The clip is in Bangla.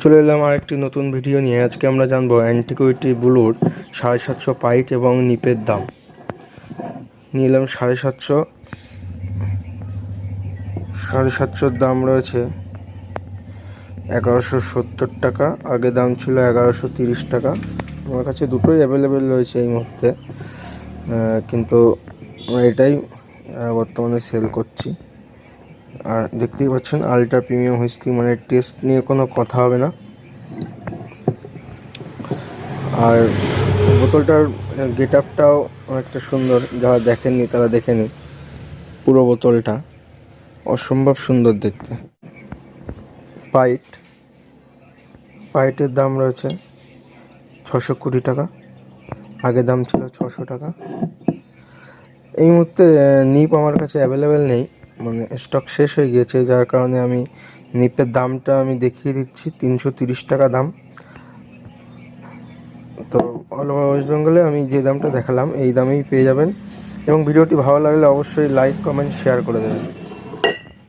চলে এলাম আর একটি নতুন ভিডিও নিয়ে। আজকে আমরা জানব অ্যান্টিকুইটি ব্লুর সাড়ে সাতশো পাইট এবং নিপের দাম। নিয়ে এলাম সাড়ে সাতশো। সাড়ে সাতশোর দাম রয়েছে এগারোশো সত্তর টাকা। আগে দাম ছিল এগারোশো তিরিশ টাকা। আমার কাছে দুটোই অ্যাভেলেবেল রয়েছে এই মুহূর্তে। কিন্তু এটাই বর্তমানে সেল করছি। আর দেখতেই পাচ্ছেন আলট্রা প্রিমিয়াম হুইস্কি মানে টেস্ট নিয়ে কোনো কথা হবে না। আর বোতলটার গেট আপটাও অনেকটা সুন্দর, যারা দেখেননি তারা দেখে নিন পুরো বোতলটা। অসম্ভব সুন্দর দেখতে। পাইট পাইটের দাম রয়েছে ছশো কুড়ি টাকা আগে দাম ছিল ছশো টাকা। এই মুহূর্তে নিপ আমার কাছে অ্যাভেলেবেল নেই। মানে স্টক শেষ হয়ে গিয়েছে, যার কারণে আমি নিপের দামটা আমি দেখিয়ে দিচ্ছি, তিনশো টাকা দাম। তো অল ওভার ওয়েস্ট বেঙ্গলে আমি যে দামটা দেখালাম, এই দামেই পেয়ে যাবেন। এবং ভিডিওটি ভালো লাগলে অবশ্যই লাইক কমেন্ট শেয়ার করে দেবেন।